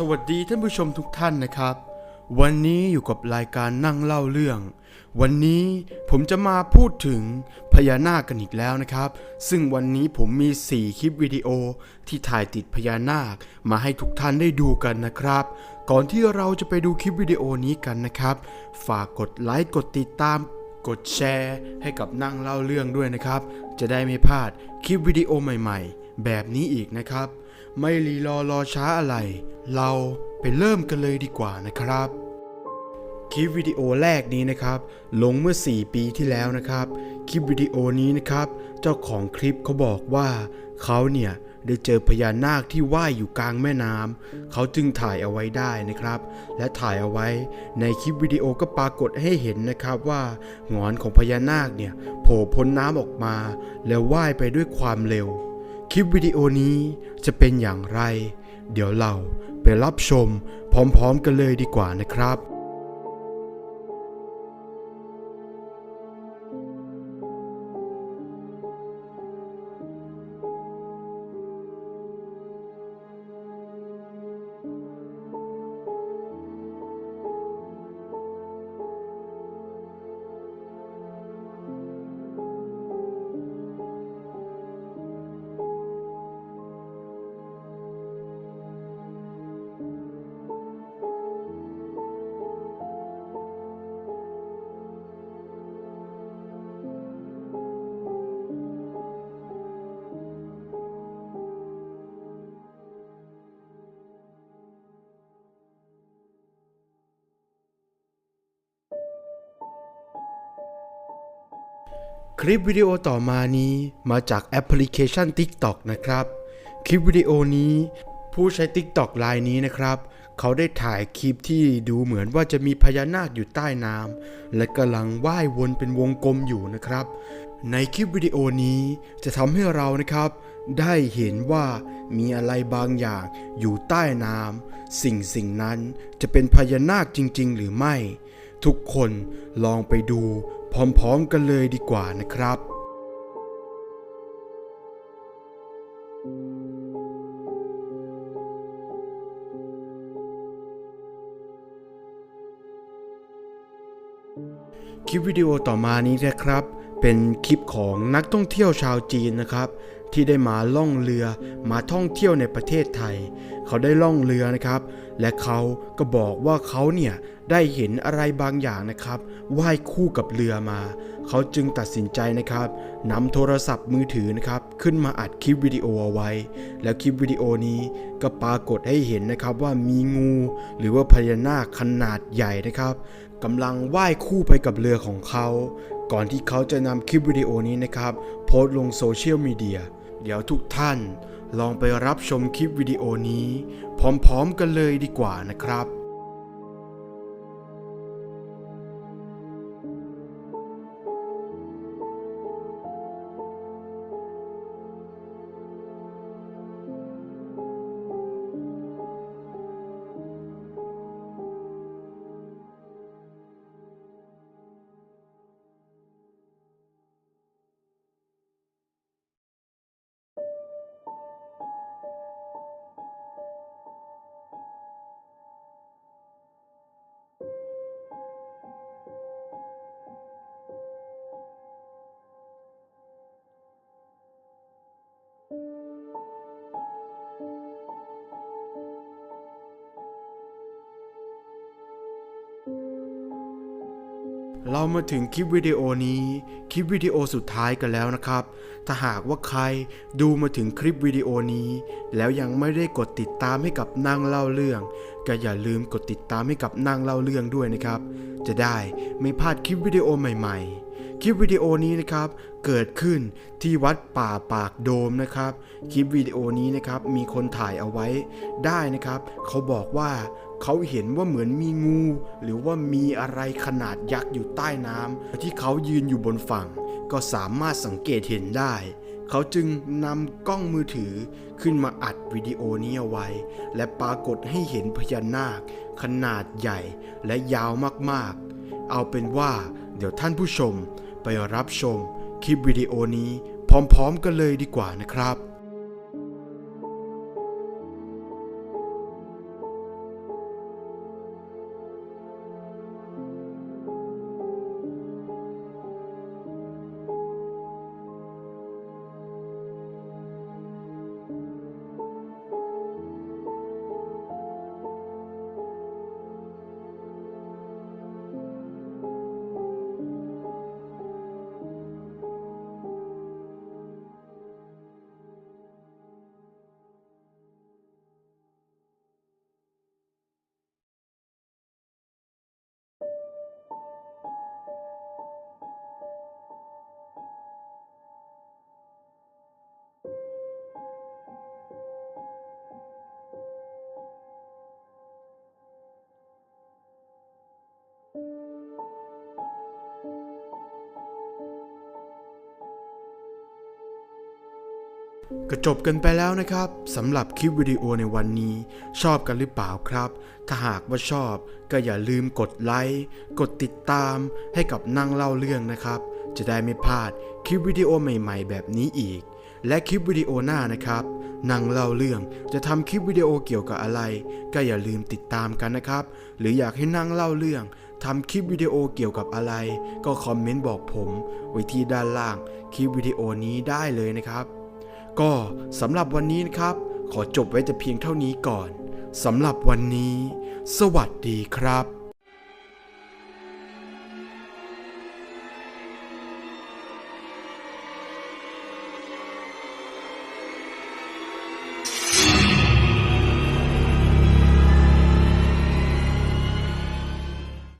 สวัสดีท่านผู้ชมทุกท่านนะครับ วันนี้อยู่กับรายการนั่งเล่าเรื่อง วันนี้ผมจะมาพูดถึงพญานาคกันอีกแล้วนะครับ ซึ่งวันนี้ผมมี 4 คลิปวิดีโอที่ถ่ายติดพญานาคมาให้ทุกท่านได้ดูกันนะครับ ก่อนที่เราจะไปดูคลิปวิดีโอนี้กันนะครับ ฝากกดไลค์กดติดตามกดแชร์ให้กับนั่งเล่าเรื่องด้วยนะครับ จะได้ไม่พลาดคลิปวิดีโอใหม่ ๆ แบบนี้อีกนะครับ ไม่รีรอรอช้าอะไร เราไปเริ่มกันเลยดีกว่านะครับ คลิปวิดีโอแรกนี้นะครับ ลงเมื่อ 4 ปีที่แล้วนะครับ คลิปวิดีโอนี้นะครับ เจ้าของคลิปเขาบอกว่าเขาเนี่ยได้เจอพญานาคที่ว่ายอยู่กลางแม่น้ำเขาจึงถ่ายเอาไว้ได้นะครับ และถ่ายเอาไว้ในคลิปวิดีโอก็ปรากฏให้เห็นนะครับว่าหงอนของพญานาคเนี่ยโผล่พ้นน้ำออกมา แล้วว่ายไปด้วยความเร็ว ลิปวิดีโอนี้จะเป็นอย่างไร เดี๋ยวเราไปรับชมพร้อมๆกันเลยดีกว่านะครับ คลิปวิดีโอต่อมานี้มาจากแอปพลิเคชัน TikTok นะครับ คลิปวิดีโอนี้ ผู้ใช้ TikTok รายนี้นะครับ เขาได้ถ่ายคลิปที่ดูเหมือนว่าจะมีพญานาคอยู่ใต้น้ำและกำลังว่ายวนเป็นวงกลมอยู่นะครับ ในคลิปวิดีโอนี้จะทำให้เรานะครับ ได้เห็นว่ามีอะไรบางอย่างอยู่ใต้น้ำสิ่งสิ่งนั้นจะเป็นพญานาคจริง ๆ หรือไม่ ทุกคนลองไปดูพร้อมๆกันเลยดีกว่านะครับคลิปวิดีโอต่อมานี้นะครับ เป็นคลิปของนักท่องเที่ยวชาวจีนนะครับ ที่ได้มาล่องเรือมาท่องเที่ยวในประเทศไทย เขาได้ล่องเรือนะครับ และเขาก็บอกว่าเขาเนี่ยได้เห็นอะไรบางอย่างนะครับว่ายคู่กับเรือมา เขาจึงตัดสินใจนะครับนำโทรศัพท์มือถือนะครับขึ้นมาอัดคลิปวิดีโอเอาไว้ แล้วคลิปวิดีโอนี้ก็ปรากฏให้เห็นนะครับว่ามีงู หรือว่าพญานาคขนาดใหญ่นะครับกำลังว่ายคู่ไปกับเรือของเขา ก่อนที่เขาจะนำคลิปวิดีโอนี้นะครับโพสต์ลงโซเชียลมีเดียเดี๋ยวทุกท่านลองไปรับชมคลิปวิดีโอนี้ พร้อมๆกันเลยดีกว่านะครับ เรามาถึงคลิปวิดีโอนี้ คลิปวิดีโอสุดท้ายกันแล้วนะครับ ถ้าหากว่าใครดูมาถึงคลิปวิดีโอนี้ แล้วยังไม่ได้กดติดตามให้กับนางเล่าเรื่อง ก็อย่าลืมกดติดตามให้กับนางเล่าเรื่องด้วยนะครับ จะได้ไม่พลาดคลิปวิดีโอใหม่ ๆ คลิปวิดีโอนี้นะครับ เกิดขึ้นที่วัดป่าปากโดมนะครับ คลิปวิดีโอนี้นะครับมีคนถ่ายเอาไว้ได้นะครับ เขาบอกว่า เขาเห็นว่าเหมือนมีงู หรือว่ามีอะไรขนาดยักษ์อยู่ใต้น้ำที่เขายืนอยู่บนฝั่ง ก็สามารถสังเกตเห็นได้ เขาจึงนำกล้องมือถือขึ้นมาอัดวิดีโอนี้เอาไว้ และปรากฏให้เห็นพญานาค ขนาดใหญ่และยาวมากๆ เอาเป็นว่าเดี๋ยวท่านผู้ชมไปรับชมคลิปวิดีโอนี้พร้อมๆกันเลยดีกว่านะครับ ก็จบกันไปแล้วนะครับสำหรับคลิปวิดีโอในวันนี้ ชอบกันหรือเปล่าครับ ถ้าหากว่าชอบก็อย่าลืมกดไลค์กดติดตามให้กับนั่งเล่าเรื่องนะครับ จะได้ไม่พลาดคลิปวิดีโอใหม่ๆ แบบนี้อีก และคลิปวิดีโอหน้านะครับนั่งเล่าเรื่องจะทำคลิปวิดีโอเกี่ยวกับอะไร ก็อย่าลืมติดตามกันนะครับ หรืออยากให้นั่งเล่าเรื่องทำคลิปวิดีโอเกี่ยวกับอะไร ก็คอมเมนต์บอกผม ไว้ที่ด้านล่างคลิปวิดีโอนี้ได้เลยนะครับ ก็สำหรับวันนี้นะครับ ขอจบไว้แต่เพียงเท่านี้ก่อนสำหรับวันนี้ สวัสดีครับ